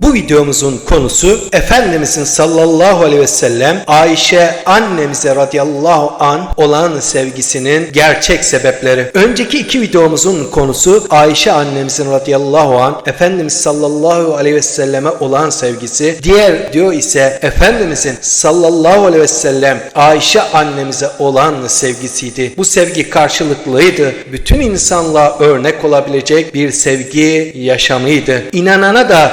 Bu videomuzun konusu Efendimizin sallallahu aleyhi ve sellem Ayşe annemize radıyallahu an olan sevgisinin gerçek sebepleri. Önceki iki videomuzun konusu Ayşe annemizin radıyallahu an Efendimiz sallallahu aleyhi ve selleme olan sevgisi. Diğer diyor ise Efendimizin sallallahu aleyhi ve sellem Ayşe annemize olan sevgisiydi. Bu sevgi karşılıklıydı. Bütün insanlığa örnek olabilecek bir sevgi yaşamıydı. İnanana da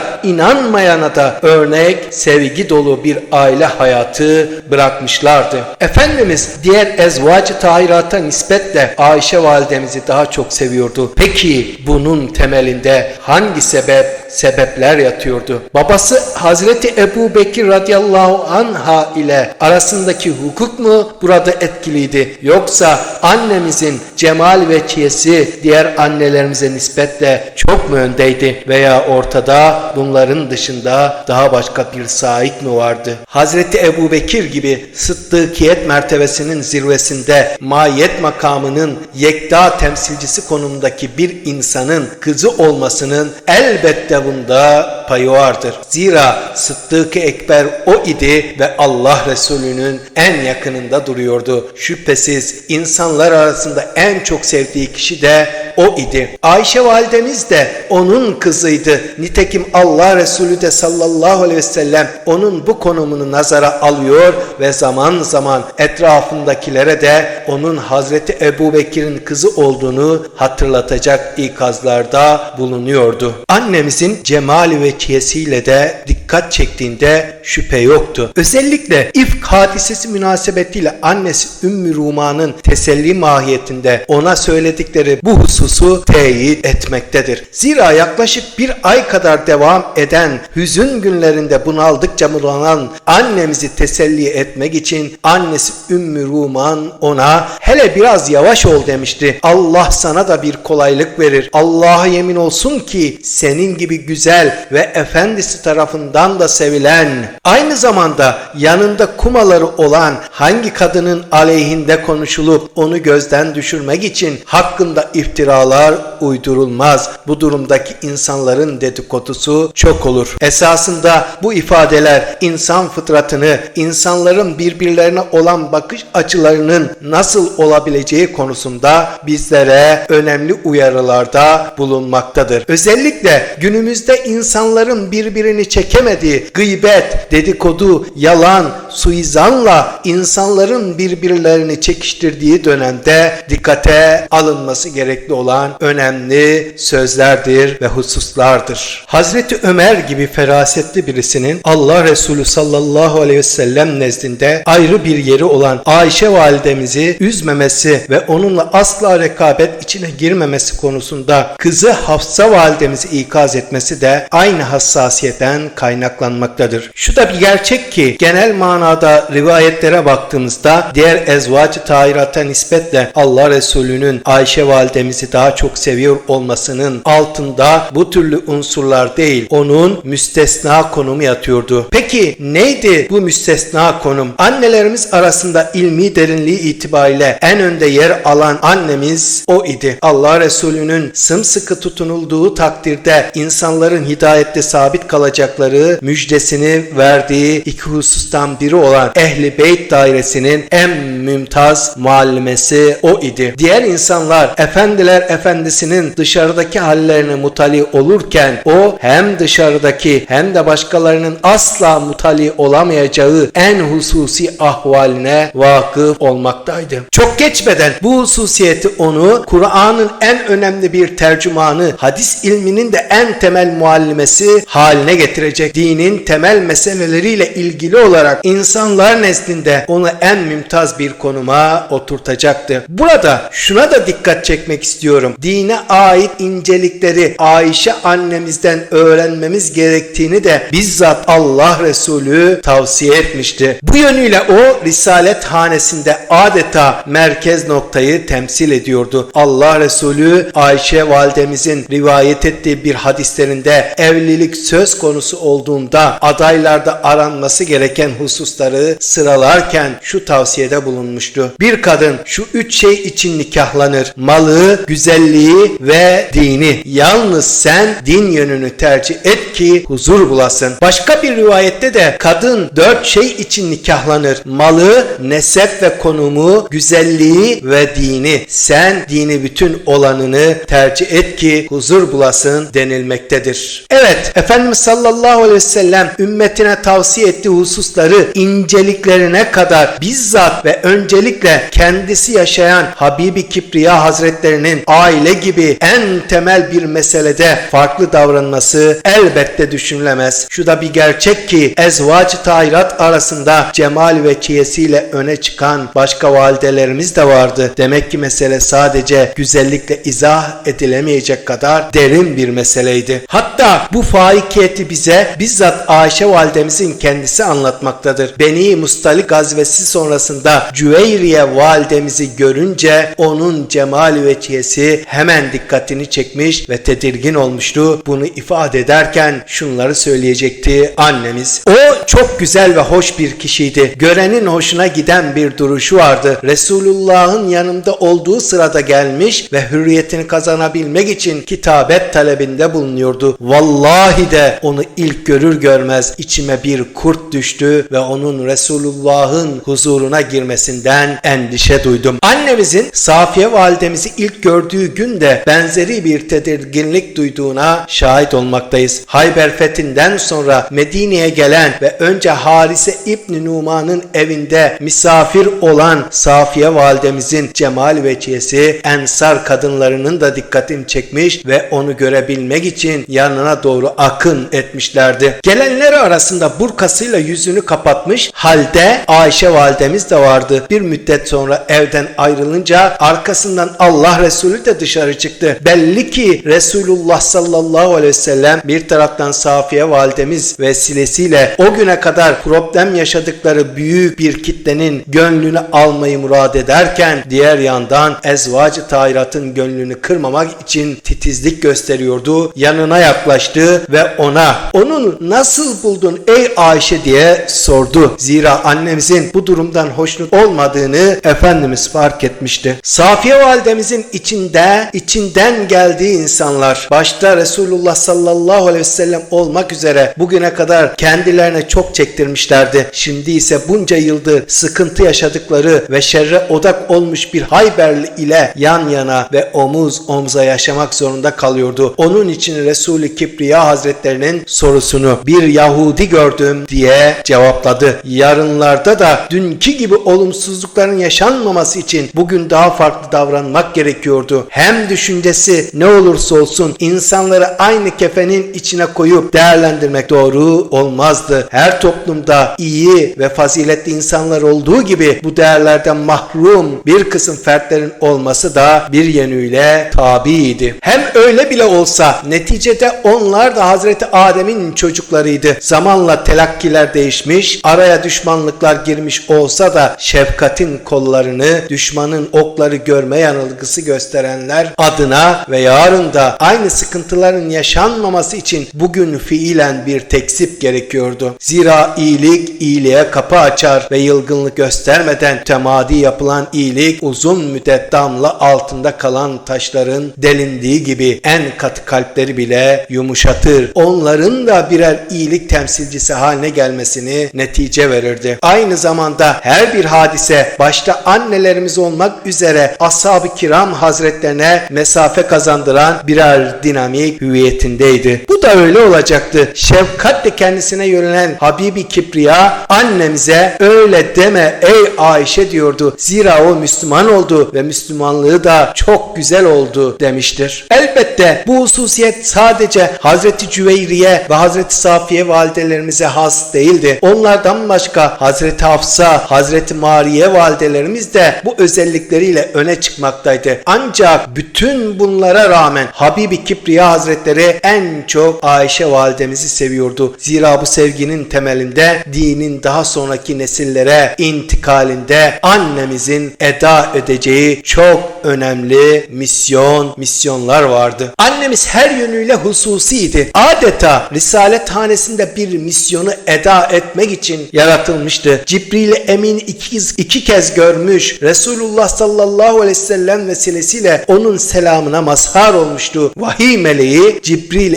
inanmayana da örnek sevgi dolu bir aile hayatı bırakmışlardı. Efendimiz diğer ezvacı tahirata nispetle Ayşe validemizi daha çok seviyordu. Peki bunun temelinde hangi sebep, sebepler yatıyordu? Babası Hazreti Ebu Bekir radıyallahu anha ile arasındaki hukuk mu burada etkiliydi? Yoksa annemizin cemal ve çiyesi diğer annelerimize nispetle çok mu öndeydi? Veya ortada bunların dışında daha başka bir sahip mi vardı? Hazreti Ebu Bekir gibi sıddıkiyet mertebesinin zirvesinde mahiyet makamının yekta temsilcisi konumundaki bir insanın kızı olmasının elbette bunda payı vardır. Zira Sıddık-ı Ekber o idi ve Allah Resulü'nün en yakınında duruyordu. Şüphesiz insanlar arasında en çok sevdiği kişi de o idi. Ayşe validemiz de onun kızıydı. Nitekim Allah Resulü de sallallahu aleyhi ve sellem onun bu konumunu nazara alıyor ve zaman zaman etrafındakilere de onun Hazreti Ebu Bekir'in kızı olduğunu hatırlatacak ikazlarda bulunuyordu. Annemizin cemali ve çiyesiyle de dikkat çektiğinde şüphe yoktu. Özellikle ifk hadisesi münasebetiyle annesi Ümmü Ruma'nın teselli mahiyetinde ona söyledikleri bu hususu teyit etmektedir. Zira yaklaşık bir ay kadar devam eden hüzün günlerinde bunaldıkça bulanan annemizi teselli etmek için annesi Ümmü Ruman ona hele biraz yavaş ol demişti. Allah sana da bir kolaylık verir. Allah'a yemin olsun ki senin gibi güzel ve efendisi tarafından da sevilen aynı zamanda yanında kumaları olan hangi kadının aleyhinde konuşulup onu gözden düşürmek için hakkında iftiralar uydurulmaz. Bu durumdaki insanların dedikodusu çok olur. Esasında bu ifadeler insan fıtratını, insanların birbirlerine olan bakış açılarının nasıl olabileceği konusunda bizlere önemli uyarılarda bulunmaktadır. Özellikle günümüzde insanların birbirini çekemediği gıybet, dedikodu, yalan, suizanla insanların birbirlerini çekiştirdiği dönemde dikkate alınması gerekli olan önemli sözlerdir ve hususlardır. Hazreti Ömer gibi ferasetli birisinin Allah Resulü sallallahu aleyhi ve sellem nezdinde ayrı bir yeri olan Ayşe validemizi üzmemesi ve onunla asla rekabet içine girmemesi konusunda kızı Hafsa validemizi ikaz etmesi de aynı hassasiyetten kaynaklanmaktadır. Şu da bir gerçek ki genel manada rivayetlere baktığımızda diğer ezvacı tahirata nispetle Allah Resulü'nün Ayşe validemizi daha çok seviyor olmasının altında bu türlü unsurlar değil onun müstesna konumu yatıyordu. Peki neydi bu müstesna konum? Annelerimiz arasında ilmi derinliği itibariyle en önde yer alan annemiz o idi. Allah Resulü'nün sımsıkı tutunulduğu takdirde insanların hidayette sabit kalacakları müjdesini verdiği iki husustan biri olan Ehli Beyt dairesinin en mümtaz muallimesi o idi. Diğer insanlar efendiler efendisinin dışarıdaki hallerini mutali olurken o hem dışarıdaki hem de başkalarının asla mutali olamayacağı en hususi ahvaline vakıf olmaktaydı. Çok geçmeden bu hususiyeti onu Kur'an'ın en önemli bir tercümanı, hadis ilminin de en temel muallimesi haline getirecek. Dinin temel meseleleriyle ilgili olarak insanlar nezdinde onu en mümtaz bir konuma oturtacaktı. Burada şuna da dikkat çekmek istiyorum. Dine ait incelikleri Ayşe annemizden öğrenmemiz gerektiğini de bizzat Allah Resulü tavsiye etmişti. Bu yönüyle o Risalet hanesinde adeta merkez noktayı temsil ediyordu. Allah Resulü Ayşe validemizin rivayet ettiği bir hadislerinde evlilik söz konusu olduğu olduğunda adaylarda aranması gereken hususları sıralarken şu tavsiyede bulunmuştu. Bir kadın şu üç şey için nikahlanır. Malı, güzelliği ve dini. Yalnız sen din yönünü tercih et ki huzur bulasın. Başka bir rivayette de kadın dört şey için nikahlanır. Malı, nesep ve konumu, güzelliği ve dini. Sen dini bütün olanını tercih et ki huzur bulasın denilmektedir. Evet, Efendimiz sallallahu aleyhi ve sellem ümmetine tavsiye ettiği hususları inceliklerine kadar bizzat ve öncelikle kendisi yaşayan Habibi Kibriya Hazretlerinin aile gibi en temel bir meselede farklı davranması elbette düşünülemez. Şu da bir gerçek ki ezvac tahirat arasında cemal ve çiyesiyle öne çıkan başka validelerimiz de vardı. Demek ki mesele sadece güzellikle izah edilemeyecek kadar derin bir meseleydi. Hatta bu faikiyeti bize bizzat Ayşe validemizin kendisi anlatmaktadır. Beni Mustali gazvesi sonrasında Cüveyriye validemizi görünce onun cemal ve çiyesi hemen dikkatini çekmiş ve tedirgin olmuştu. Bunu ifade ederken şunları söyleyecekti annemiz. O çok güzel ve hoş bir kişiydi. Görenin hoşuna giden bir duruşu vardı. Resulullah'ın yanımda olduğu sırada gelmiş ve hürriyetini kazanabilmek için kitabet talebinde bulunuyordu. Vallahi de onu ilk görür görmez içime bir kurt düştü ve onun Resulullah'ın huzuruna girmesinden endişe duydum. Annemizin Safiye validemizi ilk gördüğü gün de benzeri bir tedirginlik duyduğuna şahit olmaktayız. Hayber fethinden sonra Medine'ye gelen ve önce Harise İbni Numan'ın evinde misafir olan Safiye validemizin cemal veçiyesi ensar kadınlarının da dikkatini çekmiş ve onu görebilmek için yanına doğru akın etmişlerdi. Gelenler arasında burkasıyla yüzünü kapatmış halde Ayşe validemiz de vardı. Bir müddet sonra evden ayrılınca arkasından Allah Resulü de dışarı çıktı. Belli ki Resulullah sallallahu aleyhi ve sellem bir taraftan Safiye validemiz vesilesiyle o güne kadar problem yaşadıkları büyük bir kitlenin gönlünü almayı murad ederken diğer yandan ezvacı tahiratın gönlünü kırmamak için titizlik gösteriyordu. Yanına yaklaştı ve ona onu nasıl buldun ey Ayşe diye sordu. Zira annemizin bu durumdan hoşnut olmadığını Efendimiz fark etmişti. Safiye validemizin içinde içinden geldiği insanlar başta Resulullah sallallahu aleyhi ve sellem olmak üzere bugüne kadar kendilerine çok çektirmişlerdi. Şimdi ise bunca yıldır sıkıntı yaşadıkları ve şerre odak olmuş bir Hayberli ile yan yana ve omuz omza yaşamak zorunda kalıyordu. Onun için Resulü Kibriya Hazretlerinin sorusunu bir Yahudi gördüm diye cevapladı. Yarınlarda da dünkü gibi olumsuzlukların yaşanmaması için bugün daha farklı davranmak gerekiyordu. Hem düşüncesi ne olursa olsun insanları aynı kefenin içine koyup değerlendirmek doğru olmazdı. Her toplumda iyi ve faziletli insanlar olduğu gibi bu değerlerden mahrum bir kısım fertlerin olması da bir yönüyle tabiydi. Hem öyle bile olsa neticede onlar da Hazreti Adem'in çocuklarıydı. Zamanla telakkiler değişmiş, araya düşmanlıklar girmiş olsa da şefkatin kollarını düşmanın okları görme yanılgısı gösterenler adına ve yarın da aynı sıkıntıların yaşanmaması için bugün fiilen bir teksip gerekiyordu. Zira iyilik iyiliğe kapı açar ve yılgınlık göstermeden temadi yapılan iyilik uzun müddet damla altında kalan taşların delindiği gibi en katı kalpleri bile yumuşatır. Onların da birer iyilik temsilcisi haline gelmesini netice verirdi. Aynı zamanda her bir hadise başta annelerimiz olmak üzere ashab-ı kiram hazretlerine mesafe kazandıran birer dinamik hüviyetindeydi. Bu da öyle olacaktı. Şefkatle kendisine yönelen Habibi Kibriya annemize öyle deme ey Ayşe diyordu. Zira o Müslüman oldu ve Müslümanlığı da çok güzel oldu demiştir. Elbette bu hususiyet sadece Hazreti Cüveyriye ve Hazreti Safiye validelerimize has değildi. Onlardan başka Hazreti Hafsa, Hazreti Mariye validelerimiz de bu özellikleriyle öne çıkmaktaydı. Ancak bütün bunlara rağmen Habibi Kibriya Hazretleri en çok Ayşe validemizi seviyordu. Zira bu sevginin temelinde dinin daha sonraki nesillere intikalinde annemizin eda edeceği çok önemli misyon, misyonlar vardı. Annemiz her yönüyle hususiydi. Adeta Risale risalethanesinde bir misyonu eda etmek için yaratılmıştı. Cibril Emin iki, iki kez görmüş. Resulullah sallallahu aleyhi ve sellem vesilesiyle onun selamına mazhar olmuştu. Vahiy meleği Cibril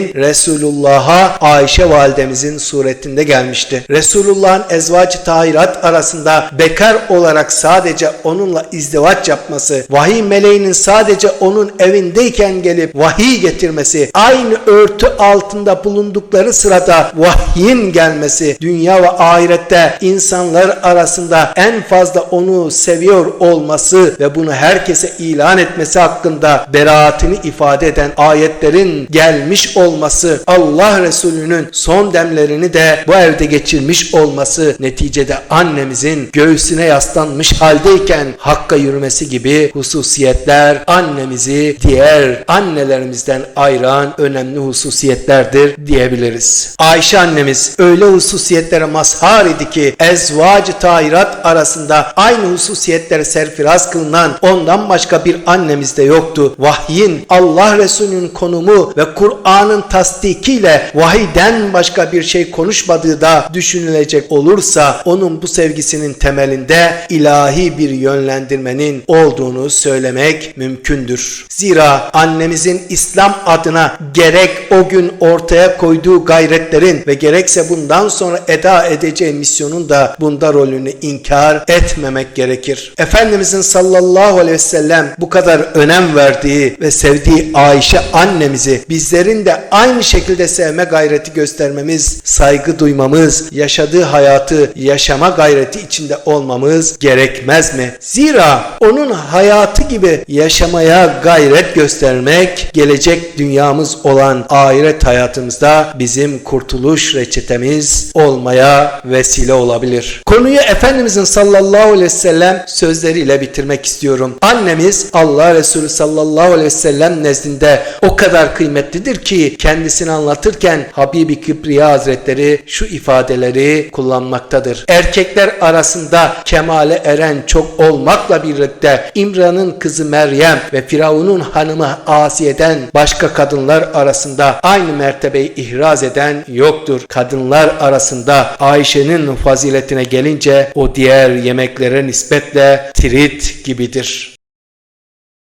Emin'in Resulullah'a Ayşe validemizin suretinde gelmişti. Resulullah'ın ezvacı tahirat arasında bekar olarak sadece onunla izdivaç yapması, vahiy meleğinin sadece onun evindeyken gelip vahiy getirmesi, aynı örtü altında bulundukları sırada vahyin gelmesi, dünya ve ahirette insanlar arasında en fazla onu seviyor olması ve bunu herkese ilan etmesi hakkında beraatini ifade eden ayetlerin gelmiş olması, Allah Resulü'nün son demlerini de bu evde geçirmiş olması neticede annemizin göğsüne yaslanmış haldeyken hakka yürümesi gibi hususiyetler annemizi diğer annelerimizden ayıran önemli hususiyetlerdir diyebiliriz. Ayşe annemiz öyle hususiyetlere mazhar idi ki ezvacı tahirat arasında aynı hususiyetlere serfiraz kılınan ondan başka bir annemiz de yoktu. Vahyin Allah Resulü'nün konumu ve Kur'an'ın tasdikiyle vahiyden başka bir şey konuşmadığı da düşünülecek olursa onun bu sevgisinin temelinde ilahi bir yönlendirmenin olduğunu söylemek mümkündür. Zira annemizin İslam adına gerek o gün ortaya koyduğu gayretlerin ve gerekse bundan sonra eda edeceği misyonun da bunda rolünü inkar etmemek gerekir. Efendimizin sallallahu aleyhi ve sellem bu kadar önem verdiği ve sevdiği Ayşe annemizi bizlerin de aynı şekilde sevme gayreti göstermemiz, saygı duymamız, yaşadığı hayatı yaşama gayreti içinde olmamız gerekmez mi? Zira onun hayatı gibi yaşamaya gayret göstermek gelecek dünyamız olan ahiret hayatımızda bizim kurtuluş reçetemiz olmaya vesile olabilir. Konuyu Efendimizin sallallahu aleyhi ve sellem sözleriyle bitirmek istiyorum. Annemiz Allah Resulü sallallahu aleyhi ve sellem nezdinde o kadar kıymetlidir ki kendisini anlatırken Habibi Kibriya Hazretleri şu ifadeleri kullanmaktadır. Erkekler arasında kemale eren çok olmakla birlikte İmran'ın kızı Meryem ve Firavun'un hanımı Asiye'den başka kadınlar arasında aynı mertebeyi ihraz eden yoktur. Kadınlar arasında Ayşe'nin faziletine gelince o diğer yemeklere nispetle tirit gibidir.